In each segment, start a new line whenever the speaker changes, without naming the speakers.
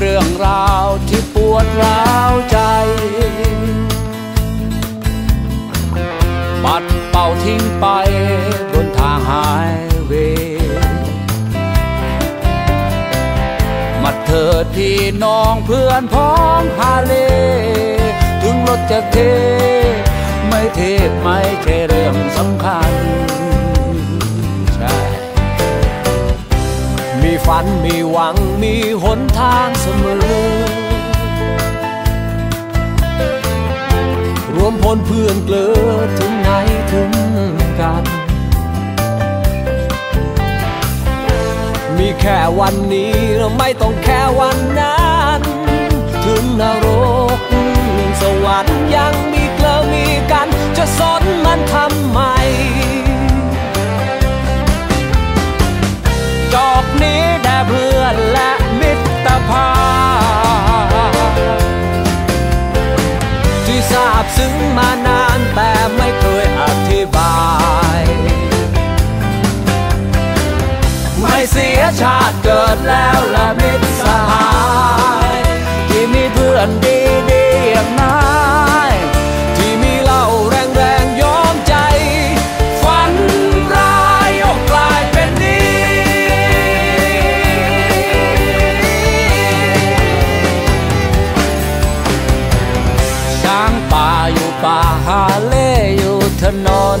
เรื่องราวที่ปวดร้าวใจ ปัดเป่าทิ้งไปบนทางหายเวมาเถิดพี่น้องเพื่อนพ้องฮาเล ถึงรถจะเท ไม่เทไม่ใช่เรื่องสำคัญ
ฝันมีหวังมีหนทางเสมอ รวมพลเพื่อนเกลือถึงไหนถึงกัน มีแค่วันนี้เราไม่ต้องแค่วันนั้น
ดแล้วละมิตรสหายที่มีเพื่อนดีดีอย่างนาย
ที่มีเล่าแรงแรงย้อมใจ
ฝันร้ายออกกลายเป็นดีช้างป่าอยู่ป่าฮาเล่อยู่ถนน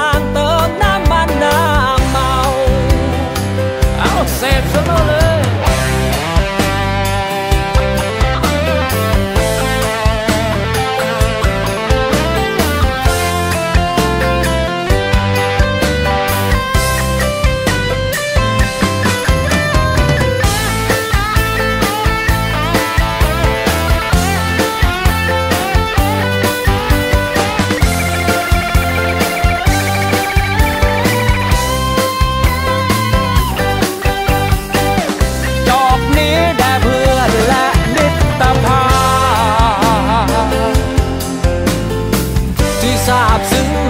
า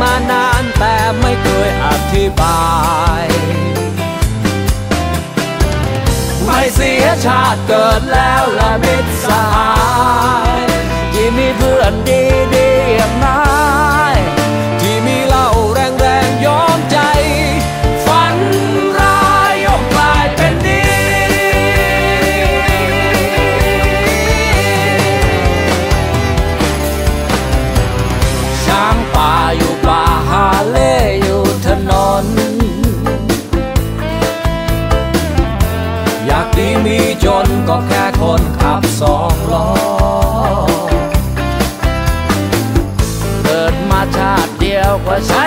มา
นา
นแต่ไม่เคยอธิบาย
ไม่เสียชาติเกิดแล้วและมิตรสหายที่มีเพื่อนดีๆอย่างนา
อยากดีมีจนก็แค่คนขับสองล้อ
เกิดมาชาติเดียวก็ใช้